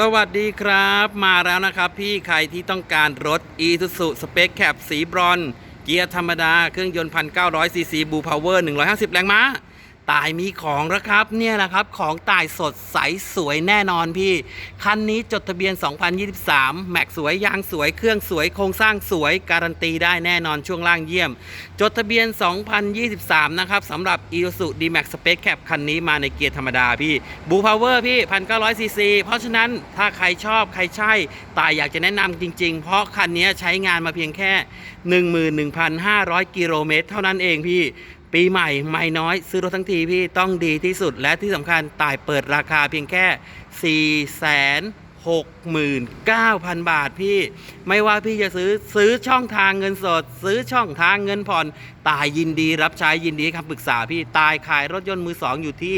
สวัสดีครับมาแล้วนะครับพี่ใครที่ต้องการรถ e s u s u Space Cap สีบรอน เกียร์ธรรมดา เครื่องยนต์ 1,900ซีซีบูพาวเวอร์ 150 แรงม้า ตายมีของแล้วครับเนี่ยแหละครับของตายสดใสสวยแน่นอนพี่ คันนี้จดทะเบียน 2023 แม็กสวยยางสวยเครื่องสวยโครงสร้างสวยการันตีได้แน่นอนช่วงล่างเยี่ยม จดทะเบียน 2023 นะครับสำหรับ e s u D-Max Space Cap คันนี้มาในเกียร์ธรรมดาพี่บูพาวเวอร์พี่ 1,900ซีซีเพราะฉะนั้นถ้าใครชอบใครใช่ตายอยากจะแนะนำจริง ๆ เพราะคันนี้ใช้งานมาเพียงแค่ 11,500 กิโลเมตรเท่านั้นเองพี่ ปีใหม่ไม่น้อยซื้อรถทั้งทีพี่ต้องดีที่สุดและที่สำคัญตายเปิดราคาเพียงแค่ 4 0 0 0 0 0 บาทพี่ ไม่ว่าพี่จะซื้อซื้อช่องทางเงินสด ซื้อช่องทางเงินผ่อน ตายยินดีรับใช้ยินดีคำปรึกษาพี่ตายขายรถยนต์มือสองอยู่ที่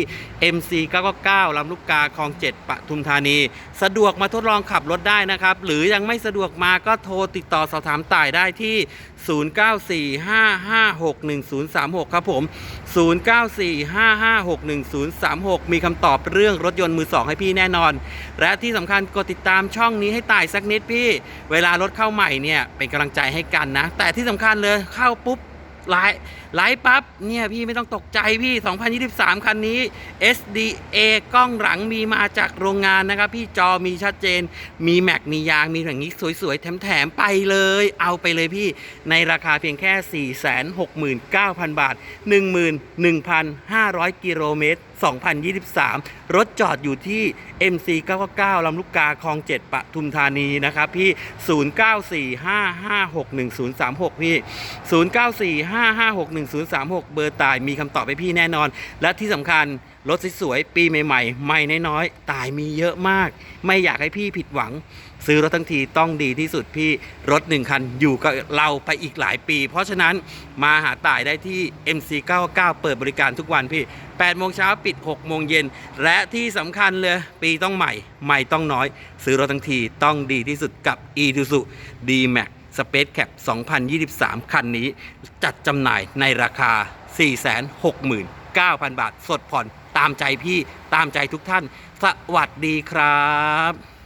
MC 999ลำลูกกาคลอง 7ปทุมธานี สะดวกมาทดลองขับรถได้นะครับ หรือยังไม่สะดวกมาก็โทรติดต่อสอบถามตายได้ที่ 0945561036 ครับผม 0945561036 มีคำตอบเรื่องรถยนต์มือสองให้พี่แน่นอน และที่สำคัญกดติดตามช่องนี้ให้ตายสักนิดพี่ เวลารถเข้าใหม่เนี่ยเป็นกำลังใจให้กันนะ แต่ที่สำคัญเลยเข้าปุ๊บ ไลฟ์ไลฟ์ปั๊บเนี่ยพี่ไม่ต้องตกใจพี่ 2023 คันนี้ SDA กล้องหลังมีมาจากโรงงานนะครับ พี่จอมีชัดเจน มีแม็กมียางมีอย่างนี้สวยๆ แถมๆ ไปเลย เอาไปเลยพี่ในราคาเพียงแค่ 469,000 บาท 11,500 กิโลเมตร 2023 รถจอดอยู่ที่ MC 999ลำลูกกาคลอง 7 ปทุมธานีนะครับพี่ 0945561036 พี่ 094 05561036 เบอร์ตายมีคำตอบให้พี่แน่นอน และที่สำคัญรถสวยๆปีใหม่ๆใหม่น้อยๆ ตายมีเยอะมาก ไม่อยากให้พี่ผิดหวัง ซื้อรถทั้งทีต้องดีที่สุดพี่รถหนึ่งคันอยู่กับเราไปอีกหลายปี เพราะฉะนั้นมาหาตายได้ที่ MC 99เปิดบริการทุกวันพี่8โมงเช้าปิด6โมงเย็นและที่สำคัญเลยปีต้องใหม่ ใหม่ต้องน้อย ซื้อรถทั้งทีต้องดีที่สุดกับ e t u s u D-Max Space Cap 2023 คันนี้ จัดจำหน่ายในราคา 469,000 บาท สดผ่อนตามใจพี่ตามใจทุกท่าน สวัสดีครับ